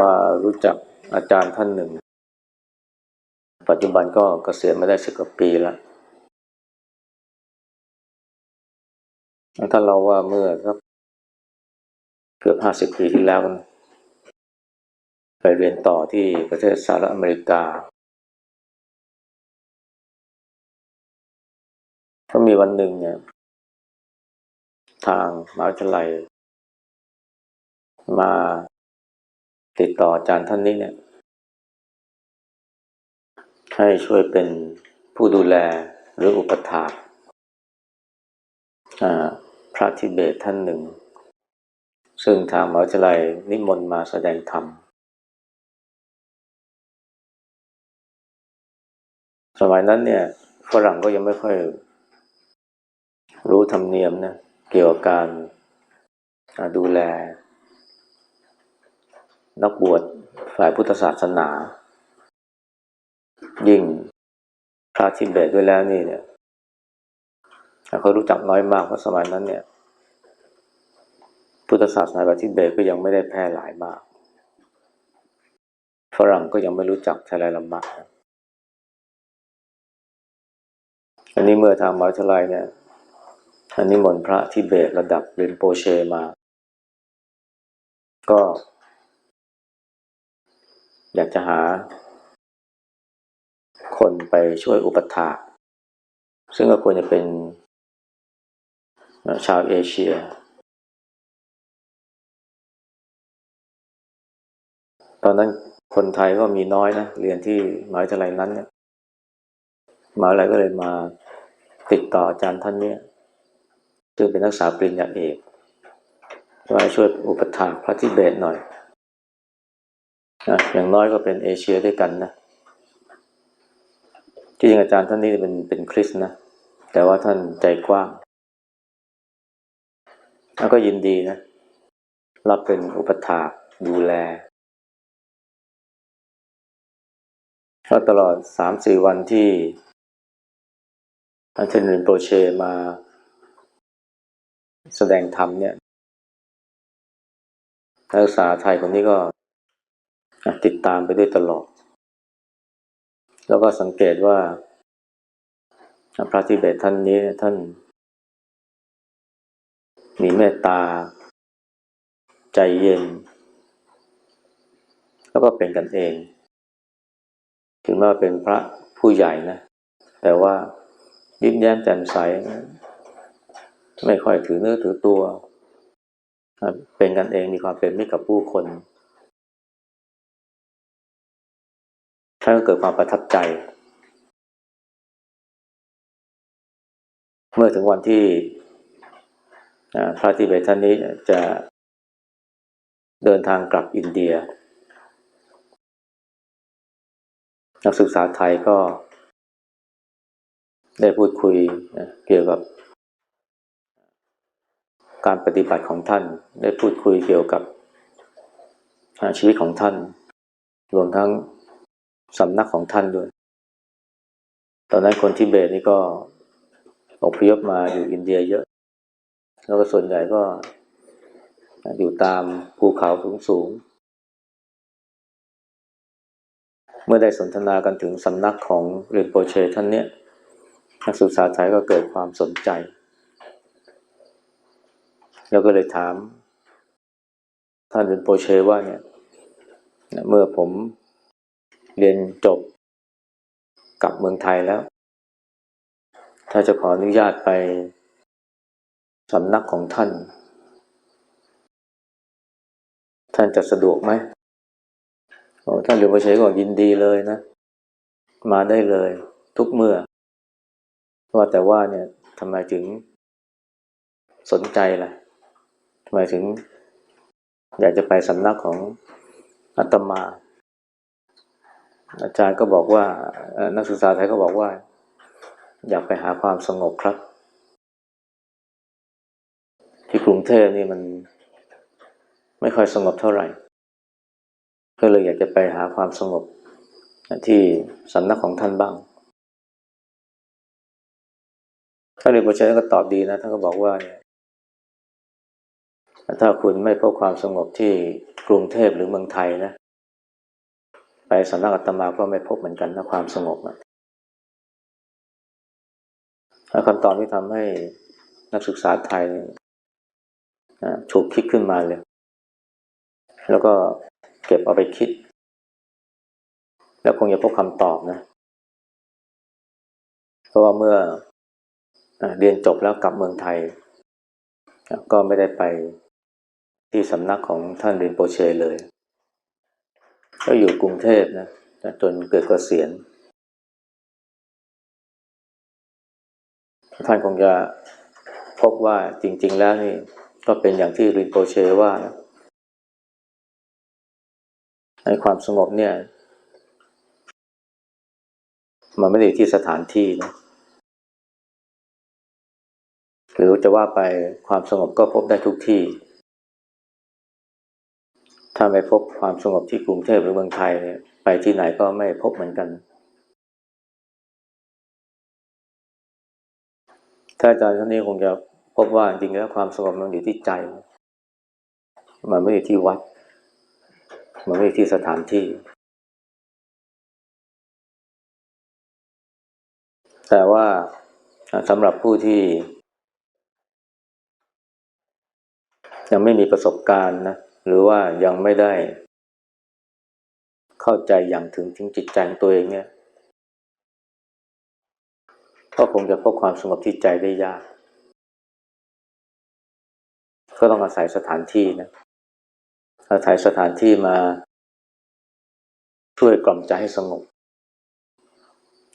มารู้จักอาจารย์ท่านหนึ่ง ปัจจุบันก็เกษียณมาได้สิบกว่าปีแล้ว ท่านเราว่าเมื่อครับเกือบห้าสิบปีที่แล้วไปเรียนต่อที่ประเทศสหรัฐอเมริกาก็มีวันหนึ่งเนี่ย ทางมหาวิทยาลัย มา ติดต่ออาจารย์ท่านนี้เนี่ย ให้ช่วยเป็นผู้ดูแลหรืออุปถากพระทิเบตท่านหนึ่ง ซึ่งทางมหาวิทยาลัยนิมนต์มาแสดงธรรมสมัยนั้นเนี่ยฝรั่งก็ยังไม่ค่อย รู้ธรรมเนียมนะเกี่ยวกับการดูแล นักบวชฝ่ายพุทธศาสนา ยิ่งพระทิเบตด้วยแล้วนี่เนี่ยเขารู้จักน้อยมากเพราะสมัยนั้นเนี่ย พุทธศาสนาแบบทิเบตก็ยังไม่ได้แพร่หลายมาก ฝรั่งก็ยังไม่รู้จักไทยลำมากนะอันนี้เมื่อทางมหาวิทยาลัยเนี่ยอันนี้มนพระทิเบตระดับเรนโปเชมา ก็ อยากจะหา คนไปช่วยอุปถากซึ่งก็ควรจะเป็นชาวเอเชีย ตอนนั้นคนไทยก็มีน้อยนะ เรียนที่มหาวิทยาลัยนั้นเนี่ยมหาวิทยาลัยก็เลยมาติดต่ออาจารย์ท่านเนี่ยซึ่งเป็นนักศึกษาปริญญาเอกว่าช่วยอุปถากพระทิเบตหน่อย นะอย่างน้อยก็เป็นเอเชียด้วยกันนะที่จริงอาจารย์ท่านนี้เป็นเป็นคริสต์นะ แต่ว่าท่านใจกว้างแล้วก็ยินดีนะ รับเป็นอุปถากดูแลก็ตลอดสามสี่วันที่อันเทนินโปรเชมาแสดงธรรมเนี่ยนักศึกษาไทยคนนี้ก็ ติดตามไปด้วยตลอด แล้วก็สังเกตว่า พระทิเบตท่านนี้ท่าน มีเมตตา ใจเย็น แล้วก็เป็นกันเอง ถึงแม้ว่าเป็นพระผู้ใหญ่นะ แต่ว่ายิ้มแย้มแจ่มใสไม่ค่อยถือเนื้อถือตัว เป็นกันเองมีความเป็นมิตรกับผู้คน ท่านก็เกิดความประทับใจ เมื่อถึงวันที่พระทิเบตท่านนี้จะเดินทางกลับอินเดีย นักศึกษาไทยก็ได้พูดคุยเกี่ยวกับ การปฏิบัติของท่าน ได้พูดคุยเกี่ยวกับชีวิตของท่าน รวมทั้ง สำนักของท่านด้วย ตอนนั้นคนทิเบตนี่ก็อพยพมาอยู่อินเดียเยอะ แล้วก็ส่วนใหญ่ก็อยู่ตามภูเขาสูงๆเมื่อได้สนทนากันถึงสำนักของเรนโปเชท่านเนี้ยนักศึกษาไทยก็เกิดความสนใจ แล้วก็เลยถาม ท่านเรนโปเชว่าเนี่ย เมื่อผม เรียนจบกลับเมืองไทยแล้ว ถ้าจะขออนุญาตไปสำนักของท่าน ท่านจะสะดวกไหมโอ้ท่านหลวงพ่อชัยก็ยินดีเลยนะ มาได้เลยทุกเมื่อ ว่าแต่ว่าเนี่ยทำไมถึงสนใจล่ะทำไมถึง อยากจะไปสำนักของอาตมา อาจารย์ก็บอกว่านักศึกษาไทยก็บอกว่า อยากไปหาความสงบครับ ที่กรุงเทพนี่มันไม่ค่อยสงบเท่าไหร่ ก็เลยอยากจะไปหาความสงบที่สำนักของท่านบ้างท่านเรียนประชัยก็ตอบดีนะท่านก็บอกว่า ถ้าคุณไม่พบความสงบที่กรุงเทพหรือเมืองไทยนะ ไปสำนักอาตมาก็ไม่พบเหมือนกันนะความสงบนะคำตอบที่ทำให้นักศึกษาไทยฉุกคิดขึ้นมาเลย แล้วก็เก็บเอาไปคิด แล้วคงจะพบคำตอบนะ เพราะว่าเมื่อเรียนจบแล้วกลับเมืองไทย ก็ไม่ได้ไปที่สำนักของท่านเรียนโปเชเลย ก็อยู่กรุงเทพนะจนเกิดกเกษียณท่านคงจะพบว่าจริง ๆ แล้วนี่ก็เป็นอย่างที่รินโปเชว่านะในความสงบเนี่ย มันไม่ได้ที่สถานที่นะหรือจะว่าไปความสงบก็พบได้ทุกที่ ถ้าไม่พบความสงบที่กรุงเทพหรือเมืองไทยเนี่ยไปที่ไหนก็ไม่พบเหมือนกัน ถ้าอาจารย์ท่านนี้คงจะพบว่าจริงแล้วความสงบมันอยู่ที่ใจ มันไม่ได้ที่วัด มันไม่ได้ที่สถานที่ แต่ว่าสำหรับผู้ที่ ยังไม่มีประสบการณ์นะ หรือว่ายังไม่ได้ เข้าใจอย่างถึงถึงจิตใจของตัวเองเนี่ยก็คงจะพบความสงบที่ใจได้ยาก ก็ต้องอาศัยสถานที่นะอาศัยสถานที่มา ช่วยกล่อมใจให้สงบ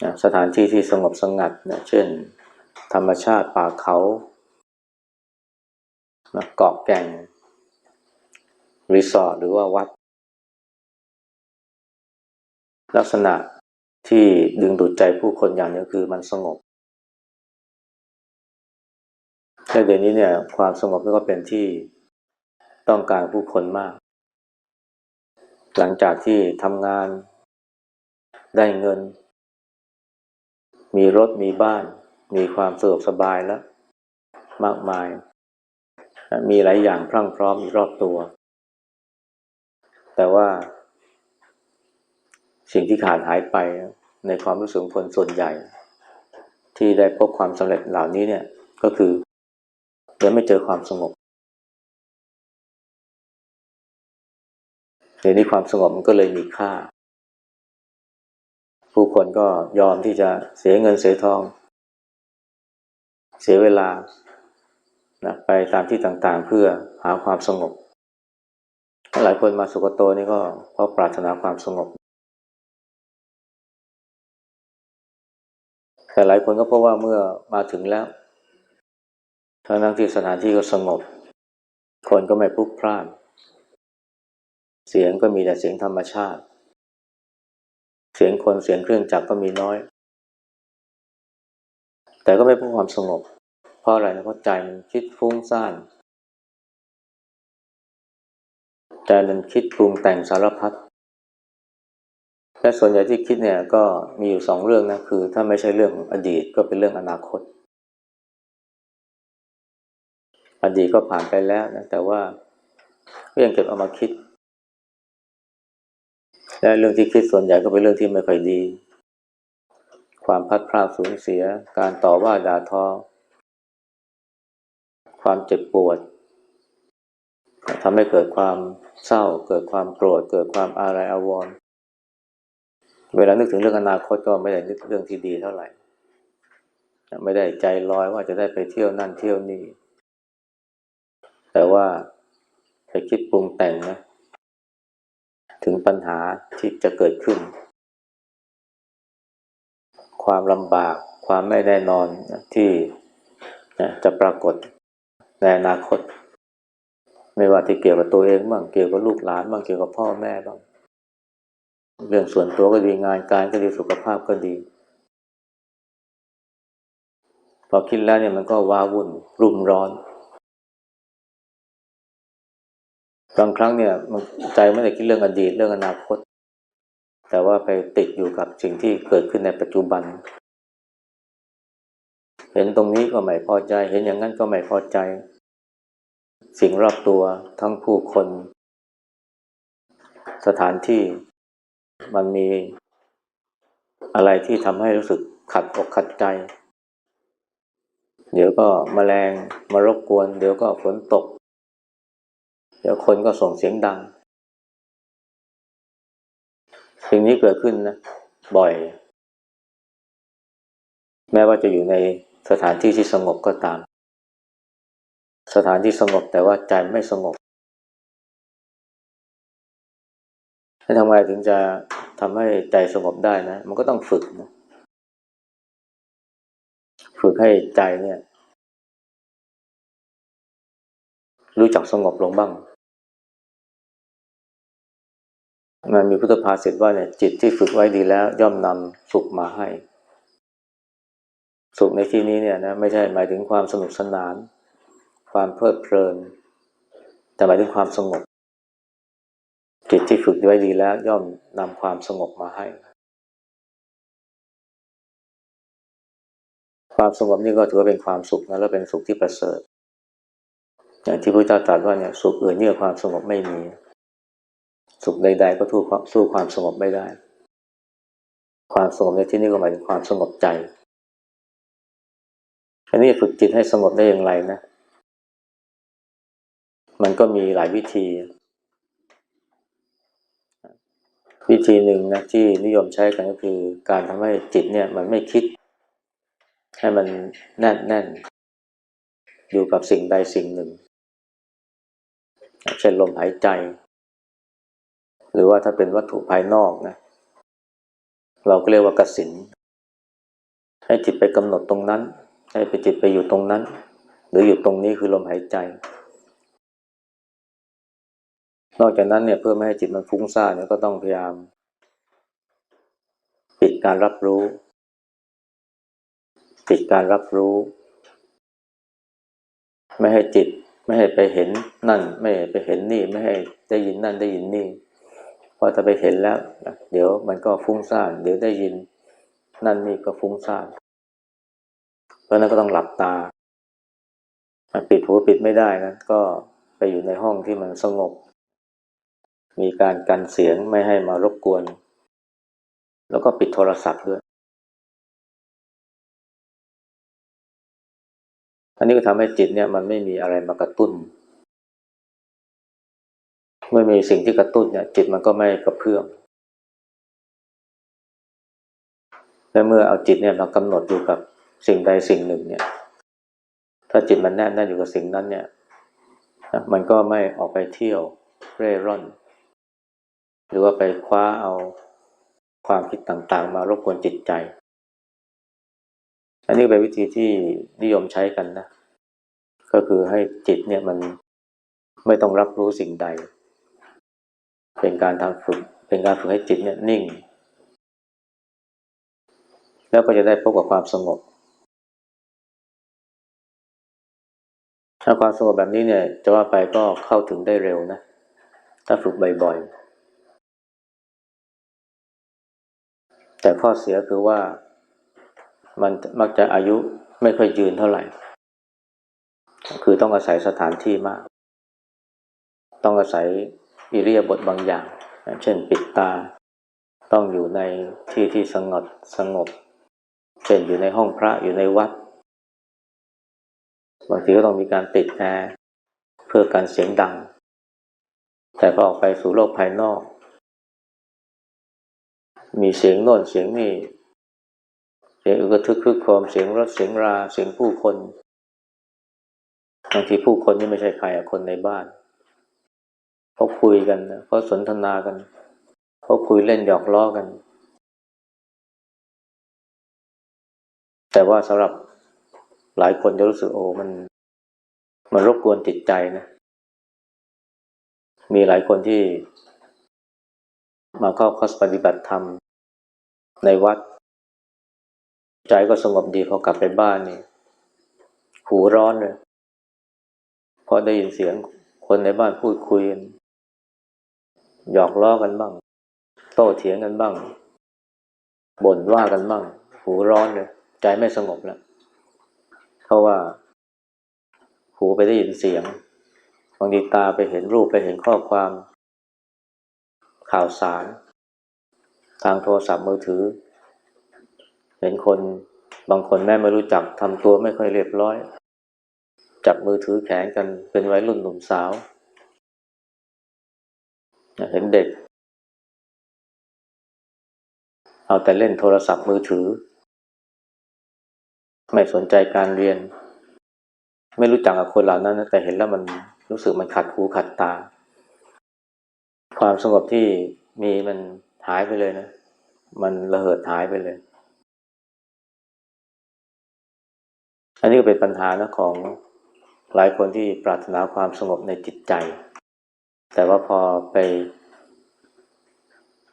นะสถานที่ที่สงบสงัดนะเช่น ธรรมชาติป่าเขานะเกาะแก่ง รีสอร์ทหรือว่าวัด ลักษณะที่ดึงดูดใจผู้คนอย่างนี้คือมันสงบในเดี๋ยวนี้เนี่ย ความสงบก็เป็นที่ต้องการผู้คนมาก หลังจากที่ทำงาน ได้เงิน มีรถมีบ้าน มีความสะดวกสบายแล้ว มากมาย มีหลายอย่างพรั่งพร้อมอรอบตัว แต่ว่า สิ่งที่ขาดหายไปในความรู้สึกคนส่วนใหญ่ ที่ได้พบความสำเร็จเหล่านี้เนี่ยก็คือยังไม่เจอความสงบเดี๋ยวนี้ความสงบมันก็เลยมีค่า ผู้คนก็ยอมที่จะเสียเงินเสียทอง เสียเวลานะไปตามที่ต่างๆเพื่อหาความสงบ หลายคนมาสุกโตนี่ก็เพราะปรารถนาความสงบ แต่หลายคนก็เพราะว่าเมื่อมาถึงแล้วทั้งนั้นที่สถานที่ก็สงบ คนก็ไม่พลุกพล่าน เสียงก็มีแต่เสียงธรรมชาติ เสียงคนเสียงเครื่องจักรก็มีน้อย แต่ก็ไม่พบความสงบ เพราะอะไรนะเพราะใจมันคิดฟุ้งซ่าน ใจมันคิดปรุงแต่งสารพัดและส่วนใหญ่ที่คิดเนี่ยก็มีอยู่สองเรื่องนะคือ ถ้าไม่ใช่เรื่องอดีตก็เป็นเรื่องอนาคต อดีตก็ผ่านไปแล้วนะแต่ว่าก็ยังเก็บเอามาคิด และเรื่องที่คิดส่วนใหญ่ก็เป็นเรื่องที่ไม่ค่อยดี ความพัดพลาดสูญเสีย การต่อว่าด่าทอ ความเจ็บปวด ทำให้เกิดความเศร้า เกิดความโกรธ เกิดความอาลัยอาวรณ์เวลานึกถึงเรื่องอนาคตก็ไม่ได้นึกเรื่องที่ดีเท่าไหร่ ไม่ได้ใจลอยว่าจะได้ไปเที่ยวนั่นเที่ยวนี่ แต่ว่าไปคิดปรุงแต่งนะถึงปัญหาที่จะเกิดขึ้น ความลำบากความไม่แน่นอนที่จะปรากฏในอนาคต ไม่ว่าที่เกี่ยวกับตัวเองบ้างเกี่ยวกับลูกหลานบ้างเกี่ยวกับพ่อแม่บ้างเรื่องส่วนตัวก็ดีงานการก็ดีสุขภาพก็ดี พอคิดแล้วเนี่ยมันก็ว้าวุ่นรุ่มร้อนบางครั้งเนี่ยมันใจไม่ได้คิดเรื่องอดีตเรื่องอนาคต แต่ว่าไปติดอยู่กับสิ่งที่เกิดขึ้นในปัจจุบัน เห็นตรงนี้ก็ไม่พอใจ เห็นอย่างนั้นก็ไม่พอใจ สิ่งรอบตัวทั้งผู้คน สถานที่มันมีอะไรที่ทำให้รู้สึกขัดอกขัดใจ เดี๋ยวก็มแมลงมารบกวน เดี๋ยวก็ฝนตก เดี๋ยวคนก็ส่งเสียงดัง สิ่งนี้เกิดขึ้นนะ บ่อย แม้ว่าจะอยู่ในสถานที่ที่สงบก็ตาม สถานที่สงบแต่ว่าใจไม่สงบให้ทำไงถึงจะทำให้ใจสงบได้นะ มันก็ต้องฝึกนะฝึกให้ใจเนี่ย รู้จักสงบลงบ้าง มันมีพุทธภาษิตว่าเนี่ย จิตที่ฝึกไว้ดีแล้ว ย่อมนำสุขมาให้ สุขในที่นี้เนี่ยนะไม่ใช่หมายถึงความสนุกสนาน ความเพลิดเพลิน แต่หมายถึงความสงบ จิตที่ฝึกไว้ดีแล้วย่อมนำความสงบมาให้ ความสงบนี่ก็ถือว่าเป็นความสุขนะและเป็นสุขที่ประเสริฐ อย่างที่พระเจ้าตรัสว่าเนี่ยสุขอื่นเนี่ยความสงบไม่มี สุขใด ๆ ก็สู้สู้ความสงบไม่ได้ ความสงบในที่นี้ก็หมายถึงความสงบใจอันนี้ฝึกจิตให้สงบได้อย่างไรนะ มันก็มีหลายวิธี วิธีหนึ่งนะที่นิยมใช้กันก็คือ การทำให้จิตเนี่ยมันไม่คิด ให้มันแน่นแน่นอยู่กับสิ่งใดสิ่งหนึ่ง เช่นลมหายใจ หรือว่าถ้าเป็นวัตถุภายนอกนะ เราก็เรียกว่ากสินให้จิตไปกำหนดตรงนั้น ให้ไปจิตไปอยู่ตรงนั้น หรืออยู่ตรงนี้คือลมหายใจ นอกจากนั้นเนี่ยเพื่อไม่ให้จิตมันฟุ้งซ่านเนี่ยก็ต้องพยายาม ปิดการรับรู้ ปิดการรับรู้ ไม่ให้จิตไม่ให้ไปเห็นนั่น ไม่ให้ไปเห็นนี่ไม่ให้ได้ยินนั่นได้ยินนี่พอถ้าไปเห็นแล้ว เดี๋ยวมันก็ฟุ้งซ่านเดี๋ยวได้ยินนั่นนี่ก็ฟุ้งซ่านเพราะนั้นก็ต้องหลับตา ปิดหูปิดไม่ได้นะก็ไปอยู่ในห้องที่มันสงบ มีการกันเสียงไม่ให้มารบกวน แล้วก็ปิดโทรศัพท์ด้วย อันนี้ก็ทำให้จิตเนี่ยมันไม่มีอะไรมากระตุ้น เมื่อมีสิ่งที่กระตุ้นเนี่ยจิตมันก็ไม่กระเพื่อมและเมื่อเอาจิตเนี่ยมากำหนดอยู่กับสิ่งใดสิ่งหนึ่งเนี่ย ถ้าจิตมันแน่นแน่นอยู่กับสิ่งนั้นเนี่ย มันก็ไม่ออกไปเที่ยวเร่ร่อน หรือว่าไปคว้าเอาความคิดต่างๆ มารบกวนจิตใจ อันนี้เป็นวิธีที่นิยมใช้กันนะ ก็คือให้จิตเนี่ยมันไม่ต้องรับรู้สิ่งใด เป็นการทำฝึก เป็นการฝึกให้จิตเนี่ยนิ่ง แล้วก็จะได้พบกับความสงบ ถ้าความสงบแบบนี้เนี่ยจะว่าไปก็เข้าถึงได้เร็วนะ ถ้าฝึกบ่อยๆ แต่ข้อเสียคือว่ามันมักจะอายุไม่ค่อยยืนเท่าไหร่ คือต้องอาศัยสถานที่มาก ต้องอาศัยอิริยาบถบางอย่าง เช่นปิดตา ต้องอยู่ในที่ที่สงบสงบ เช่นอยู่ในห้องพระอยู่ในวัด บางทีก็ต้องมีการติดแอร์เพื่อการเสียงดัง แต่พอออกไปสู่โลกภายนอก มีเสียงโน่นเสียงนี่เสียงอึกทึกคึกโครมเสียงรถเสียงราเสียงผู้คนบางทีผู้คนนี่ไม่ใช่ใครอะคนในบ้านเขาคุยกันเขาสนทนากันเขาคุยเล่นหยอกล้อกัน แต่ว่าสำหรับหลายคนจะรู้สึกโอ้มัน มันรบกวนจิตใจนะ มีหลายคนที่ มาเข้าคอสปฏิบัติธรรม ในวัด ใจก็สงบดีพอกลับไปบ้านนี่หูร้อนเลยพอได้ยินเสียงคนในบ้านพูดคุยกันหยอกล้อกันบ้าง โต้เถียงกันบ้างบ่นว่ากันบ้าง หูร้อนเลยใจไม่สงบแล้วเพราะว่า หูไปได้ยินเสียงบางทีตาไปเห็นรูปไปเห็นข้อความ ข่าวสาร ทางโทรศัพท์มือถือ เห็นคนบางคนแม่ไม่รู้จักทำตัวไม่ค่อยเรียบร้อย จับมือถือแขนกันเป็นวัยรุ่นหนุ่มสาว เห็นเด็ก เอาแต่เล่นโทรศัพท์มือถือ ไม่สนใจการเรียน ไม่รู้จักกับคนเหล่านั้น แต่เห็นแล้วมันรู้สึกมันขัดหูขัดตา ความสงบที่มีมัน หายไปเลยนะ มันระเหิดหายไปเลย อันนี้ก็เป็นปัญหานะของหลายคนที่ปรารถนาความสงบในจิตใจ แต่ว่าพอไป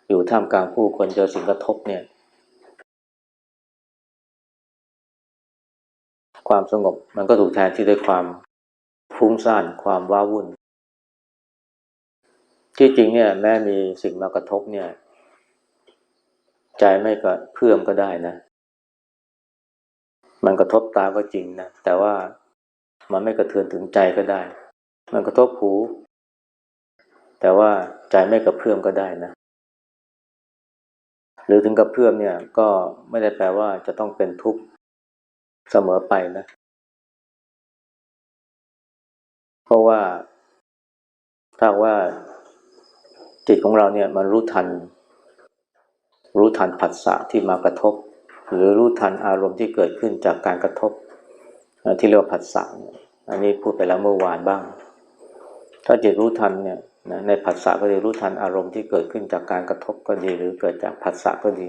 อยู่ท่ามกลางผู้คนเจอสิ่งกระทบเนี่ย ความสงบมันก็ถูกแทนที่ด้วยความฟุ้งซ่านความว้าวุ่น ที่จริงเนี่ยแม้มีสิ่งมากระทบเนี่ย ใจไม่กระเพื่อมก็ได้นะ มันกระทบตาก็จริงนะ แต่ว่ามันไม่กระเทือนถึงใจก็ได้ มันกระทบหู แต่ว่าใจไม่กระเพื่อมก็ได้นะ หรือถึงกระเพื่อมเนี่ย ก็ไม่ได้แปลว่าจะต้องเป็นทุกข์เสมอไปนะ เพราะว่าถ้าว่าจิตของเราเนี่ยมันรู้ทัน รู้ทันผัสสะที่มากระทบ หรือรู้ทันอารมณ์ที่เกิดขึ้นจากการกระทบที่เรียกว่าผัสสะอันนี้พูดไปแล้วเมื่อวานบ้าง ถ้าจิตรู้ทันเนี่ยนะในผัสสะก็ดีรู้ทันอารมณ์ที่เกิดขึ้นจากการกระทบก็ดี หรือเกิดจากผัสสะก็ดี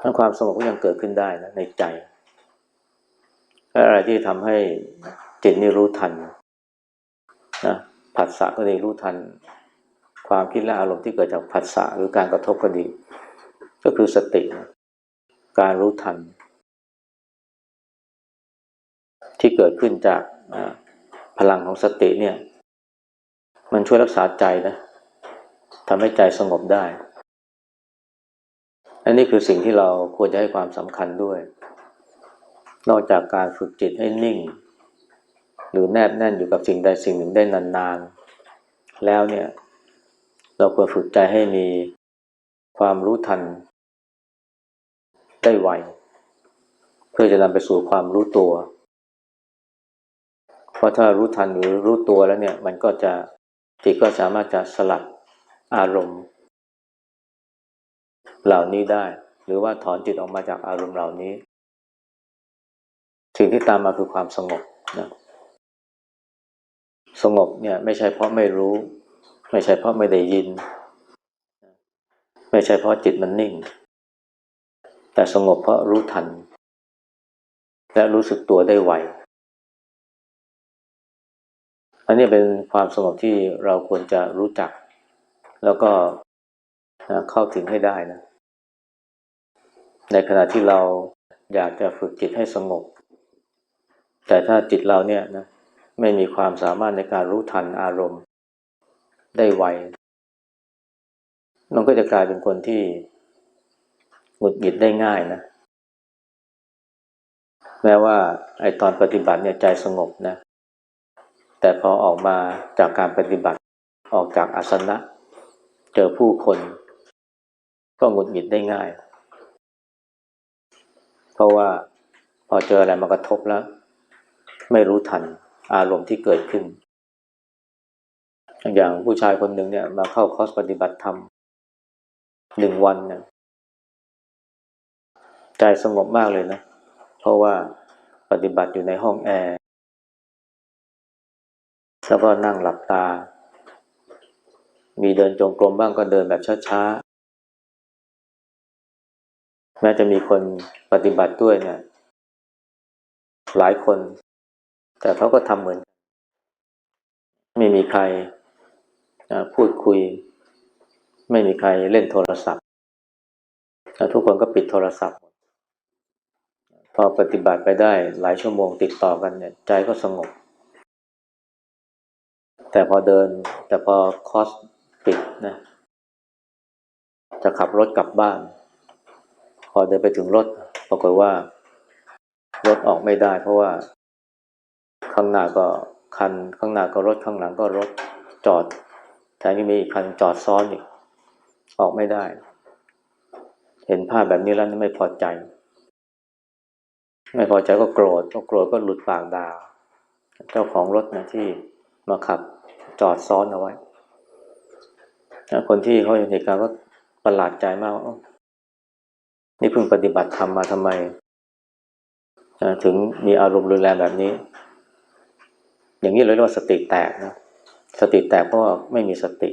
ทั้งความสงบก็ยังเกิดขึ้นได้นะในใจอะไรที่ทำให้จิตนี่รู้ทันนะผัสสะก็ดีรู้ทัน ความคิดและอารมณ์ที่เกิดจากผัสสะหรือการกระทบก็ดี ก็คือสติ การรู้ทัน ที่เกิดขึ้นจากพลังของสติเนี่ย มันช่วยรักษาใจนะทำให้ใจสงบได้ อันนี้คือสิ่งที่เราควรจะให้ความสำคัญด้วย นอกจากการฝึกจิตให้นิ่ง หรือแนบแน่นอยู่กับสิ่งใดสิ่งหนึ่งได้นานๆ แล้วเนี่ย เราควรฝึกใจให้มีความรู้ทัน ได้ไว เพื่อจะนำไปสู่ความรู้ตัว เพราะถ้ารู้ทันหรือรู้ตัวแล้วเนี่ย มันก็จะจิตก็สามารถจะสลัดอารมณ์ เหล่านี้ได้ หรือว่าถอนจิตออกมาจากอารมณ์เหล่านี้ สิ่งที่ตามมาคือความสงบนะสงบเนี่ยไม่ใช่เพราะไม่รู้ ไม่ใช่เพราะไม่ได้ยิน ไม่ใช่เพราะจิตมันนิ่ง แต่สงบเพราะรู้ทัน และรู้สึกตัวได้ไวอันนี้เป็นความสงบที่เราควรจะรู้จัก แล้วก็เข้าถึงให้ได้นะ ในขณะที่เราอยากจะฝึกจิตให้สงบ แต่ถ้าจิตเราเนี่ยนะไม่มีความสามารถในการรู้ทันอารมณ์ ได้ไว มันก็จะกลายเป็นคนที่หงุดหงิดได้ง่ายนะ แม้ว่าไอตอนปฏิบัติเนี่ยใจสงบนะ แต่พอออกมาจากการปฏิบัติออกจากอาสนะ เจอผู้คน ก็หงุดหงิดได้ง่าย เพราะว่าพอเจออะไรมากระทบแล้ว ไม่รู้ทันอารมณ์ที่เกิดขึ้น อย่างผู้ชายคนหนึ่งเนี่ย มาเข้าคอร์สปฏิบัติธรรมหนึ่งวันเนี่ยใจสงบมากเลยนะ เพราะว่าปฏิบัติอยู่ในห้องแอร์แล้วก็นั่งหลับตา มีเดินจงกรมบ้างก็เดินแบบช้าๆ แม้จะมีคนปฏิบัติด้วยเนี่ย หลายคน แต่เขาก็ทำเหมือน ไม่มีใคร พูดคุย ไม่มีใครเล่นโทรศัพท์ ทุกคนก็ปิดโทรศัพท์ พอปฏิบัติไปได้หลายชั่วโมงติดต่อกันเนี่ยใจก็สงบ แต่พอเดินแต่พอคอสปิดนะจะขับรถกลับบ้าน พอเดินไปถึงรถปรากฏว่ารถออกไม่ได้เพราะว่าข้างหน้าก็คันข้างหน้าก็รถข้างหลังก็รถจอด แทนที่มีอีกคันจอดซ้อนอีกออกไม่ได้ เห็นภาพแบบนี้แล้วไม่พอใจ ไม่พอใจก็โกรธก็โกรธก็หลุดปากด่าเจ้าของรถนะที่มาขับจอดซ้อนเอาไว้คนที่เขาเห็นเหตุการณ์ก็ประหลาดใจมากนี่เพิ่งปฏิบัติธรรมมาทำไม ถึงมีอารมณ์รุนแรงแบบนี้ อย่างนี้เลยเรียกว่าสติแตกนะ สติแตกเพราะไม่มีสติ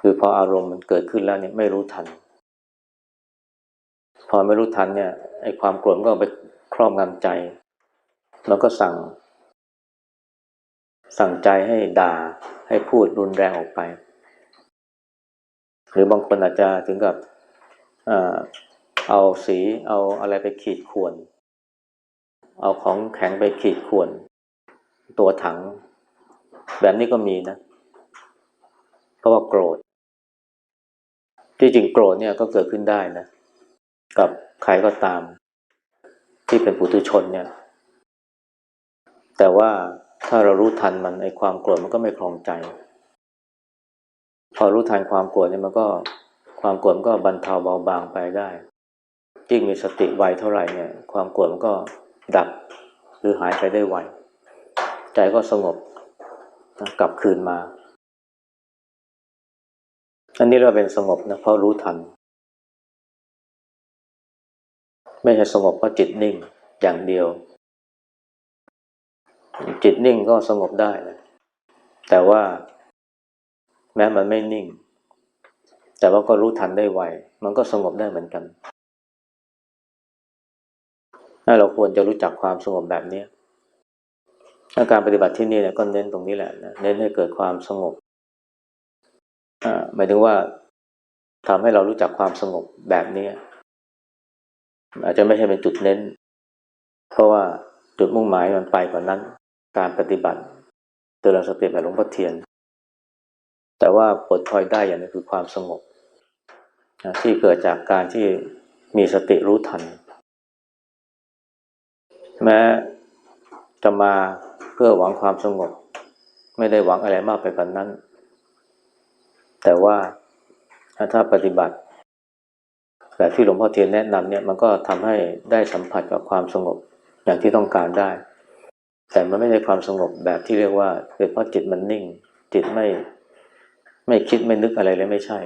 คือพออารมณ์มันเกิดขึ้นแล้วเนี่ยไม่รู้ทัน พอไม่รู้ทันเนี่ยไอ้ความโกรธก็ไปครอบงำใจ แล้วก็สั่ง สั่งใจให้ด่าให้พูดรุนแรงออกไป หรือบางคนอาจจะถึงกับเอาสีเอาอะไรไปขีดข่วน เอาของแข็งไปขีดข่วน ตัวถัง แบบนี้ก็มีนะ เพราะว่าโกรธ ที่จริงโกรธเนี่ยก็เกิดขึ้นได้นะ กับใครก็ตาม ที่เป็นปุถุชนเนี่ย แต่ว่าถ้าเรารู้ทันมันไอความโกรธมันก็ไม่คลองใจ พอรู้ทันความโกรธเนี่ยมันก็ความโกรธมันก็บรรเทาเบาบางไปได้ยิ่งมีสติไวเท่าไหร่เนี่ย ความโกรธมันก็ดับหรือหายไปได้ไว ใจก็สงบ กลับคืนมา อันนี้เราเป็นสงบนะเพราะรู้ทัน ไม่ใช่สงบเพราะจิตนิ่งอย่างเดียว จิตนิ่งก็สงบได้นะแต่ว่าแม้มันไม่นิ่ง แต่ว่าก็รู้ทันได้ไว มันก็สงบได้เหมือนกัน ถ้าเราควรจะรู้จักความสงบแบบนี้ การปฏิบัติที่นี่เนี่ยก็เน้นตรงนี้แหละนะเน้นให้เกิดความสงบหมายถึงว่าทำให้เรารู้จักความสงบแบบนี้ อาจจะไม่ใช่เป็นจุดเน้น เพราะว่าจุดมุ่งหมายมันไปกว่านั้น การปฏิบัติเตือนสติแบบหลวงพ่อเทียน แต่ว่าผลพลอยได้อย่างนี้คือความสงบที่เกิดจากการที่มีสติรู้ทัน แม้จะมา พื่อหวังความสงบ ไม่ได้หวังอะไรมากไปกว่านนั้น แต่ว่าถ้าปฏิบัติแบบที่หลวงพ่อเทียนแนะนำเนี่ยมันก็ทำให้ได้สัมผัสกับความสงบอย่างที่ต้องการได้ แต่มันไม่ใช่ความสงบแบบที่เรียกว่าเป็นเพราะจิตมันนิ่ง จิตไม่ไม่คิดไม่นึกอะไรเลยไม่ใช่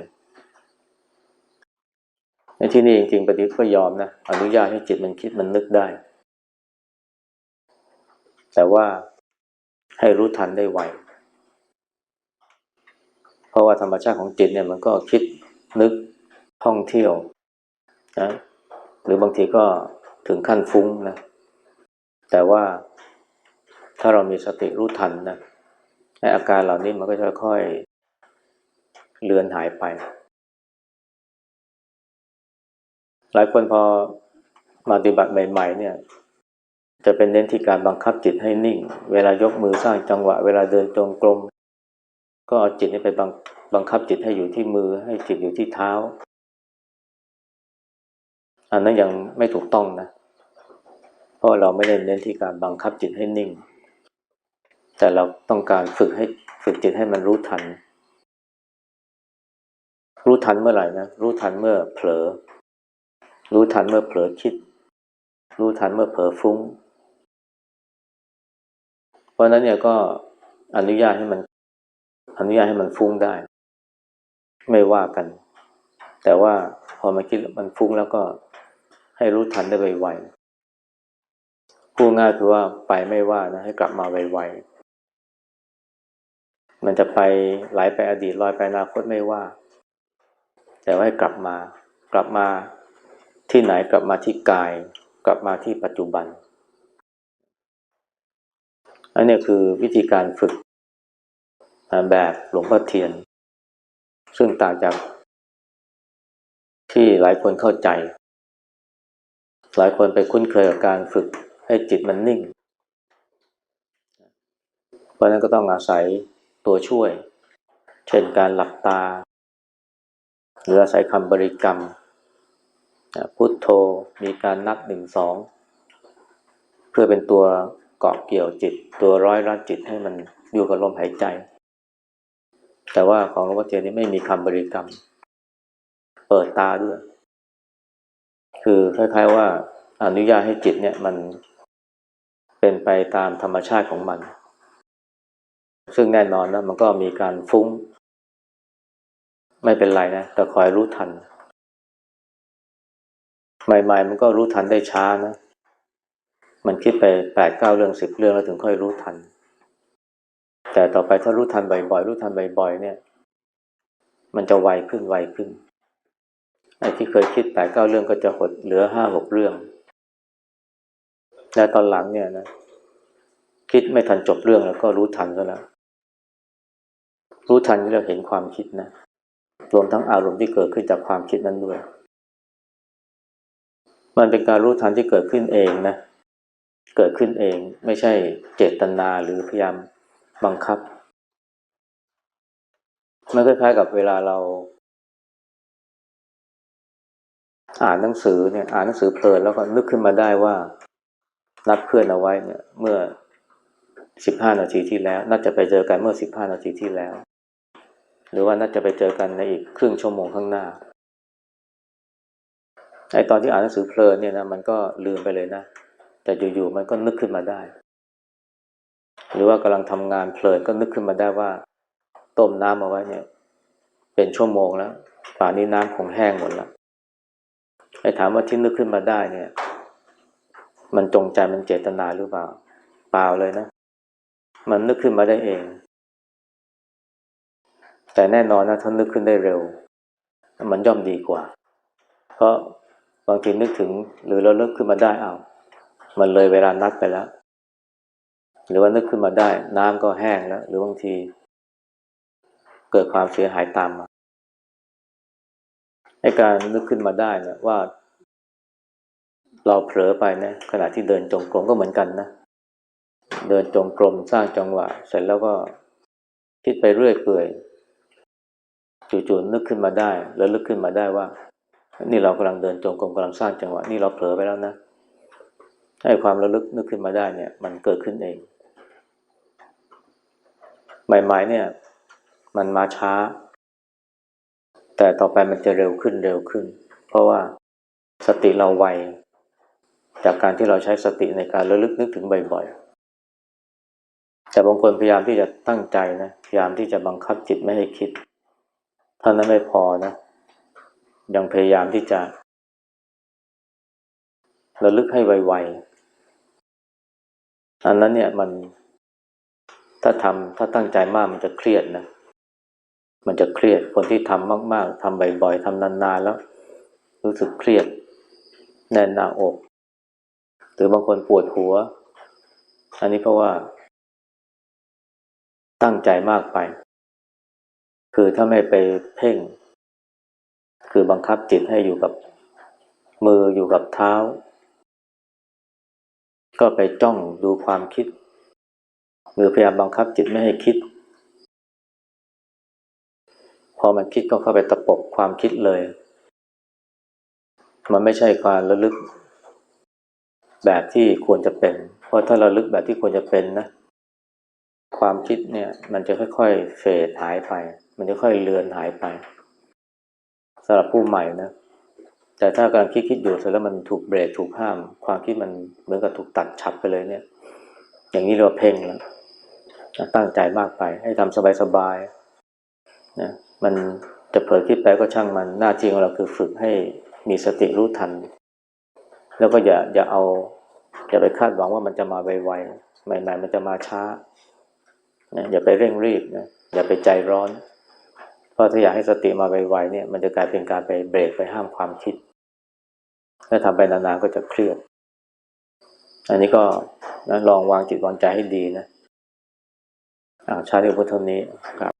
ในที่นี้จริงๆปฏิบัติก็ยอมนะอนุญาตให้จิตมันคิดมันนึกได้ แต่ว่า ให้รู้ทันได้ไว เพราะว่าธรรมชาติของจิตเนี่ยมันก็คิดนึกท่องเที่ยวนะหรือบางทีก็ถึงขั้นฟุ้งนะ แต่ว่าถ้าเรามีสติรู้ทันนะอาการเหล่านี้มันก็จะค่อยเลือนหายไป หลายคนพอมาปฏิบัติใหม่ ๆ เนี่ย จะเป็นเน้นที่การบังคับจิตให้นิ่ง เวลายกมือสร้างจังหวะ เวลาเดินจงกรม ก็เอาจิตนี้ไปบังบังคับจิตให้อยู่ที่มือ ให้จิตอยู่ที่เท้า อันนั้นยังไม่ถูกต้องนะ เพราะเราไม่ได้เน้นที่การบังคับจิตให้นิ่ง แต่เราต้องการฝึกให้ฝึกจิตให้มันรู้ทัน รู้ทันเมื่อไหร่นะ รู้ทันเมื่อเผลอ รู้ทันเมื่อเผลอคิด รู้ทันเมื่อเผลอฟุ้ง เพราะนั้นเนี่ยก็อนุญาตให้มัน อนุญาตให้มันฟุ้งได้ ไม่ว่ากัน แต่ว่าพอมาคิดมันฟุ้งแล้วก็ให้รู้ทันได้ไวๆพูดง่ายคือว่าไปไม่ว่านะ ให้กลับมาไวๆมันจะไปไหลไปอดีตลอยไปอนาคตไม่ว่า แต่ว่าให้กลับมา กลับมาที่ไหนกลับมาที่กาย กลับมาที่ปัจจุบัน อันนี้คือวิธีการฝึกแบบหลวงพ่อเทียน ซึ่งต่างจากที่หลายคนเข้าใจ หลายคนไปคุ้นเคยกับการฝึกให้จิตมันนิ่ง เพราะนั้นก็ต้องอาศัยตัวช่วย เช่นการหลับตา หรืออาศัยคำบริกรรม พุทโธมีการนับหนึ่งสอง เพื่อเป็นตัว เกาะเกี่ยวจิต ตัวร้อยรัดจิตให้มันอยู่กับลมหายใจ แต่ว่าของหลวงพ่อเทียนนี่ไม่มีคำบริกรรม เปิดตาด้วย คือคล้ายๆว่าอนุญาตให้จิตเนี่ยมันเป็นไปตามธรรมชาติของมัน ซึ่งแน่นอนนะมันก็มีการฟุ้ง ไม่เป็นไรนะ แต่คอยรู้ทัน ใหม่ๆ มันก็รู้ทันได้ช้านะ มันคิดไปแปดเก้าเรื่องสิบเรื่องแล้วถึงค่อยรู้ทัน แต่ต่อไปถ้ารู้ทันบ่อยๆรู้ทันบ่อยๆเนี่ย มันจะไวขึ้นไวขึ้นไอ้ที่เคยคิดแปดเก้าเรื่องก็จะหดเหลือห้าหกเรื่องและตอนหลังเนี่ยนะคิดไม่ทันจบเรื่องแล้วก็รู้ทันซะแล้ว รู้ทันที่เราเห็นความคิดนะรวมทั้งอารมณ์ที่เกิดขึ้นจากความคิดนั้นด้วย มันเป็นการรู้ทันที่เกิดขึ้นเองนะ เกิดขึ้นเอง ไม่ใช่เจตนาหรือพยายามบังคับมันคล้ายๆกับเวลาเรา อ่านหนังสือเนี่ย อ่านหนังสือเพลินแล้วก็นึกขึ้นมาได้ว่า นัดเพื่อนเอาไว้เนี่ย เมื่อสิบห้านาทีที่แล้วน่าจะไปเจอกันเมื่อสิบห้านาทีที่แล้ว หรือว่าน่าจะไปเจอกันในอีกครึ่งชั่วโมงข้างหน้าไอตอนที่อ่านหนังสือเพลินเนี่ยนะมันก็ลืมไปเลยนะ แต่อยู่ๆมันก็นึกขึ้นมาได้ หรือว่ากำลังทำงานเพลินก็นึกขึ้นมาได้ว่า ต้มน้ำเอาไว้เนี่ย เป็นชั่วโมงแล้วป่านนี้น้ำคงแห้งหมดแล้วไอ้ถามว่าที่นึกขึ้นมาได้เนี่ย มันจงใจมันเจตนาหรือเปล่า เปล่าเลยนะ มันนึกขึ้นมาได้เอง แต่แน่นอนนะถ้านึกขึ้นได้เร็ว มันย่อมดีกว่า เพราะบางทีนึกถึงหรือเราเลิกขึ้นมาได้เอา มันเลยเวลานัดไปแล้ว หรือว่านึกขึ้นมาได้ น้ำก็แห้งแล้ว หรือบางที เกิดความเสียหายตามมาในการนึกขึ้นมาได้เนี่ยว่า เราเผลอไปนะขณะที่เดินจงกรมก็เหมือนกันนะเดินจงกรมสร้างจังหวะ เสร็จแล้วก็คิดไปเรื่อยเปื่อยจู่ๆนึกขึ้นมาได้ แล้วลึกขึ้นมาได้ว่า นี่เรากำลังเดินจงกรมกำลังสร้างจังหวะ นี่เราเผลอไปแล้วนะ ให้ความระลึกนึกขึ้นมาได้เนี่ย มันเกิดขึ้นเอง ใหม่ๆเนี่ย มันมาช้า แต่ต่อไปมันจะเร็วขึ้นเร็วขึ้น เพราะว่าสติเราไว จากการที่เราใช้สติในการระลึกนึกถึงบ่อยๆ แต่บางคนพยายามที่จะตั้งใจนะ พยายามที่จะบังคับจิตไม่ให้คิด เท่านั้นไม่พอนะ ยังพยายามที่จะระลึกให้ไวๆ อันนั้นเนี่ยมันถ้าทำถ้าตั้งใจมากมันจะเครียดนะ มันจะเครียดคนที่ทำมาก ๆทำบ่อยๆทำนานๆแล้ว รู้สึกเครียดแน่นหน้าอก หรือบางคนปวดหัว อันนี้เพราะว่า ตั้งใจมากไป คือถ้าไม่ไปเพ่ง คือบังคับจิตให้อยู่กับมืออยู่กับเท้า ก็ไปจ้องดูความคิด หรือพยายามบังคับจิตไม่ให้คิด พอมันคิดก็เข้าไปตะปบความคิดเลย มันไม่ใช่การระลึก แบบที่ควรจะเป็น เพราะถ้าเราลึกแบบที่ควรจะเป็นนะ ความคิดเนี่ย มันจะค่อยๆเฟดหายไป มันจะค่อยเลือนหายไปสำหรับผู้ใหม่นะ แต่ถ้ากำลังคิดคิดอยู่เสร็จแล้วมันถูกเบรกถูกห้าม ความคิดมันเหมือนกับถูกตัดฉับไปเลยเนี่ย อย่างนี้เราเพ่งแล้วตั้งใจมากไป ให้ทำสบายๆนะมันจะเผลอคิดไปก็ช่างมันหน้าที่ของเราคือฝึกให้มีสติรู้ทัน แล้วก็อย่าอย่าเอาอย่าไปคาดหวังว่ามันจะมาไวๆใหม่ๆมันจะมาช้านะอย่าไปเร่งรีบนะอย่าไปใจร้อน เพราะถ้าอยากให้สติมาไวๆเนี่ยมันจะกลายเป็นการไปเบรกไปห้ามความคิดถ้าทำไปนานๆก็จะเครียด อันนี้ก็นะลองวางจิตวางใจให้ดีนะอ่าชาติพุทธนี้ครับ